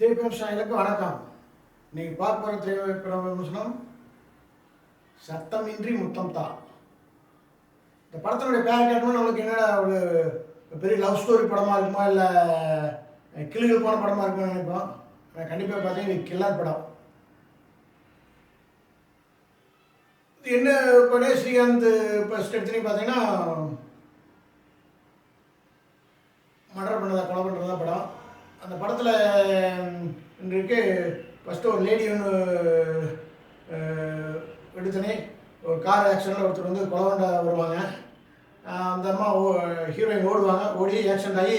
திரைப்படம் சாயலுக்கு வணக்கம். நீங்கள் பார்க்க போகிற திரைப்படம் விமர்சனம். சத்தமின்றி முத்தம் தான். இந்த படத்தினுடைய பேர் கேட்டோம்னா நம்மளுக்கு என்னடா ஒரு பெரிய லவ் ஸ்டோரி படமாக இருக்குமா? இல்லை கிளிகள் போன படமாக இருக்குமா நினைப்போம்? நான் கண்டிப்பாக பார்த்தீங்கன்னா இது கில்லர் படம். இது என்ன படம் ஸ்ரீகாந்த் ஃபஸ்ட் எடுத்துன்னு பார்த்தீங்கன்னா மர்டர் பண்ணதா கொலை அந்த படத்தில் இன்றைக்கு ஃபஸ்ட்டு ஒரு லேடி ஒன்று எடுத்தனே ஒரு கார் ஆக்சிடெண்ட்டில் ஒருத்தர் வந்து கொலை வருவாங்க. அந்த அம்மா ஓ ஹீரோயின் ஓடுவாங்க. ஓடி ஆக்சிடென்ட் ஆகி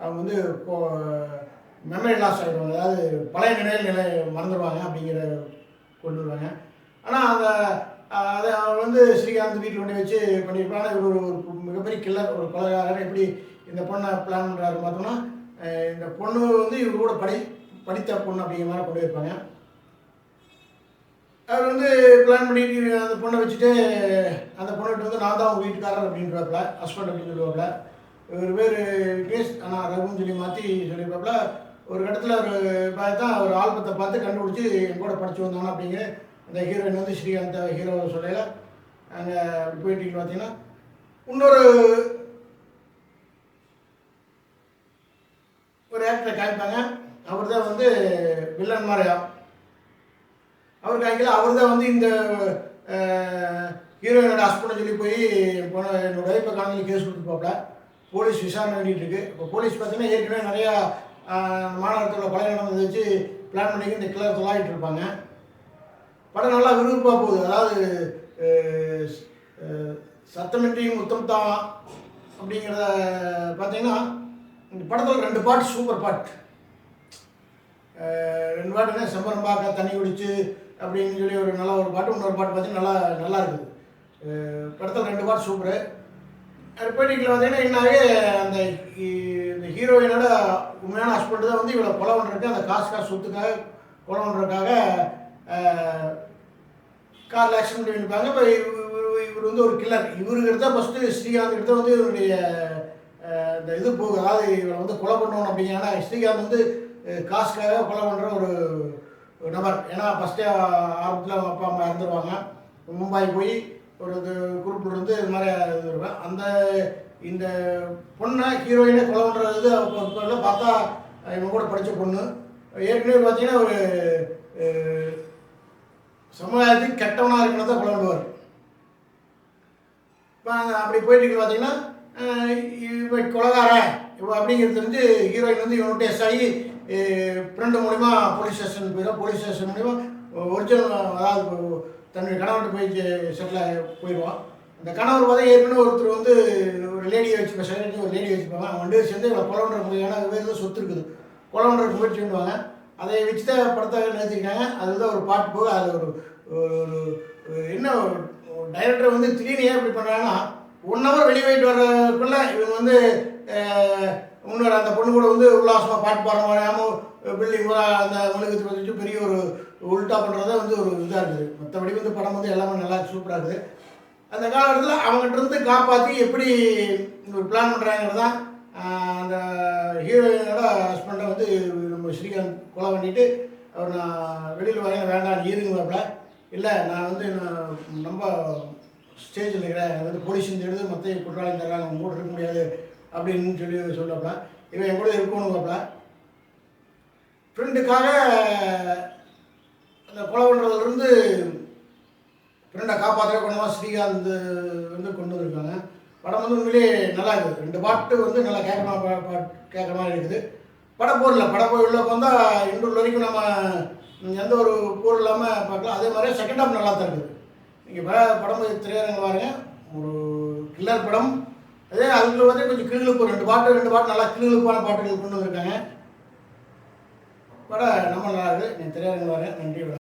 அவங்க வந்து இப்போ மெமரி லாஸ் ஆகிடுவாங்க அதாவது பழைய நிலையில் நிலை மறந்துடுவாங்க அப்படிங்கிற கொண்டு வருவாங்க. ஆனால் அந்த அதை அவர் வந்து ஸ்ரீகாந்த் வீட்டில் கொண்டு வச்சு பண்ணியிருப்பாங்க இவர் ஒரு ஒரு மிகப்பெரிய கில்லர் ஒரு கொலைகாரர். எப்படி இந்த பொண்ணை பிளான் பண்ணுறாரு பார்த்தோம்னா இந்த பொண்ணு வந்து இவர் கூட படி படித்த பொண்ணு அப்படிங்கிற மாதிரி கொண்டு போயிருப்பாங்க. அவர் வந்து பிளான் பண்ணிட்டு அந்த பொண்ணை வச்சுட்டு அந்த பொண்ணுகிட்ட வந்து நான் தான் உங்கள் வீட்டுக்காரர் அப்படின்றப்பல ஹஸ்பண்ட் அப்படின்னு சொல்லுவாப்புல. இவர் பேர் விக்னேஷ் ஆனால் ரகுன்னு சொல்லி மாற்றி சொல்லியிருப்பாப்புல. ஒரு இடத்துல ஒரு பார்த்தா ஒரு ஆல்பத்தை பார்த்து கண்டுபிடிச்சி என் கூட படித்து வந்தாங்க அப்படிங்கிற அந்த ஹீரோயின் வந்து ஸ்ரீகாந்த் ஹீரோ சொல்லையில் அங்கே போயிட்டு பார்த்தீங்கன்னா இன்னொரு ஒரு ஆக்டரை காமிப்பாங்க அவர் தான் வந்து வில்லன் மாதிரியா அவர் காய்க்கல அவர் தான் வந்து இந்த ஹீரோயினோட ஹஸ்பண்டை சொல்லி போய் போன என்னோட ஒய்ஃபை காலையில் கேஸ் கொடுத்துருப்பாப்ல போலீஸ் விசாரணை பண்ணிட்டு இருக்கு. இப்போ போலீஸ் பார்த்தீங்கன்னா ஏற்கனவே நிறையா மாநகரத்தில் கொலை நடந்ததை வச்சு பிளான் பண்ணி இந்த கிளர் தொலாயிட்டு இருப்பாங்க. படம் நல்லா விறுவிறுப்பாக போகுது. அதாவது சத்தமின்றியும் அஹ், முத்தம் தான் அப்படிங்கிறத பார்த்தீங்கன்னா இந்த படத்தில் ரெண்டு பாட்டு சூப்பர் பாட்டு ரெண்டு பாட்டுனா செம்பரம் பார்க்க தண்ணி குடிச்சு அப்படின்னு சொல்லி ஒரு நல்ல ஒரு பாட்டு இன்னொரு பாட்டு பார்த்தீங்கன்னா நல்லா நல்லா இருக்குது. படத்தில் ரெண்டு பாட்டு சூப்பரு ரிப்பேட்டிங்கில் பார்த்தீங்கன்னா என்னாவே அந்த இந்த ஹீரோயினோட உண்மையான ஹஸ்பண்ட் தான் வந்து இவளை கொலை பண்ணுறதுக்கு அந்த காசு காசு சொத்துக்காக கொலை பண்ணுறதுக்காக காரில் ஆக்சிடென்ட் பண்ணியிருப்பாங்க. இப்போ இவர் வந்து ஒரு கில்லர் இவருக்கிட்ட தான் ஃபஸ்ட்டு ஸ்ரீகாந்த் கிட்ட வந்து இவருடைய இந்த இது போகுது. அதாவது இவரை வந்து கொலை பண்ணணும் அப்படிங்கிற ஸ்ரீகாந்த் வந்து காசுக்காக கொலை பண்ணுற ஒரு ஒரு நபர். ஏன்னா ஃபஸ்ட்டே ஆரம்பத்தில் அவங்க அப்பா அம்மா இறந்துருவாங்க. மும்பாய் போய் ஒரு இது குரூப்பில் இருந்து இது மாதிரி இது அந்த இந்த பொண்ணை ஹீரோயினை கொலை பண்ணுறது அப்போ பார்த்தா இவங்க கூட படித்த பொண்ணு. ஏற்கனவே பார்த்தீங்கன்னா ஒரு சமுதாயத்துக்கு கெட்டவனாக இருக்கணும் தான் கொலை பண்ணுவார். இப்போ அப்படி போயிட்டு பார்த்தீங்கன்னா இவன் கொலகாரன். இவன் அப்படிங்கிறது வந்து ஹீரோயின் வந்து இவன்கிட்ட எஸ் ஆகி ஃப்ரெண்டு மூலிமா போலீஸ் ஸ்டேஷன் போயிடும். போலீஸ் ஸ்டேஷன் மூலிமா ஒரிஜினல் அதாவது தன்னுடைய கணவர்கிட்ட போய் செட்டில் போயிடுவான். அந்த கணவர் பார்த்தா ஏற்கனவே ஒருத்தர் வந்து ஒரு லேடியை வச்சுப்பேன் இப்போ செக்ரட்டரி ஒரு லேடியை வச்சுப்பாங்க. அவன் ரெண்டு சேர்ந்து இவ்வளோ கொலவன்ற முறையான வேறு சொத்து இருக்குது. கொலவன்ற முயற்சி பண்ணுவாங்க. அதை வச்சு தான் படத்தை நிறுத்திருக்காங்க அதுதான் ஒரு பாட்டு போக அது ஒரு ஒரு என்ன டைரக்டர் வந்து திடீர்னு ஏன் இப்படி பண்ணுறாங்கன்னா ஒன் ஹவர் வெளியே போயிட்டு வர்றதுக்குள்ளே இவங்க வந்து இன்னொரு அந்த பொண்ணு கூட வந்து உல்லாசமாக பாட்டு பாடுற முடியாமல் பில்டிங் பூரா அந்த மெழுகுத்தி வச்சு பெரிய ஒரு உல்ட்டா பண்ணுறதே வந்து ஒரு இதாக இருக்குது மற்றபடி வந்து படம் வந்து எல்லாமே நல்லா சூப்பராக இருக்குது அந்த காலகட்டத்தில் அவங்ககிட்ட இருந்து காப்பாற்றி எப்படி ஒரு பிளான் பண்ணுறாங்கிறது தான் அந்த ஹீரோயினோட ஹஸ்பண்டை வந்து நம்ம ஸ்ரீகாந்த் கொலை பண்ணிட்டு அவர் நான் வெளியில் வரேன் வேண்டாம் இருங்கப்பல இல்லை நான் வந்து நான் ரொம்ப ஸ்டேஜில் இருக்கிறேன். வந்து போலீஸ் எடுத்து மற்ற குற்றாலம் தர்றாங்க மூட இருக்க முடியாது. அப்படின்னு சொல்லி சொல்லப்பல இவன் என் கூட இருக்கணுங்கப்பல ஃப்ரெண்டுக்காக அந்த கொலை பண்ணுறதுலேருந்து ஃப்ரெண்டை காப்பாற்ற கொண்டு ஸ்ரீகாந்த் வந்து கொண்டு வந்திருக்காங்க. படம் வந்து உண்மையிலே நல்லா இருக்குது. ரெண்டு பாட்டு வந்து நல்லா கேட்கமா பாட் கேட்குற மாதிரி இருக்குது. படப்போரில் படப்போர் உள்ள வந்தால் இன்று வரைக்கும் நம்ம எந்த ஒரு போர் இல்லாமல் பார்க்கலாம். அதே மாதிரி செகண்ட் ஹாஃப் நல்லா தான் இருக்குது. நீங்கள் பட படம் போய் திரையரங்க ஒரு கில்லர் படம். அதே அவங்க வந்து கொஞ்சம் கிளுப்பு ரெண்டு பாட்டு ரெண்டு பாட்டு நல்லா கிளுப்பான பாட்டுகள் கொண்டு வந்திருக்காங்க. படம் நம்ம நல்லா இருக்குது நீங்கள் திரையரங்க வரேன் நன்றி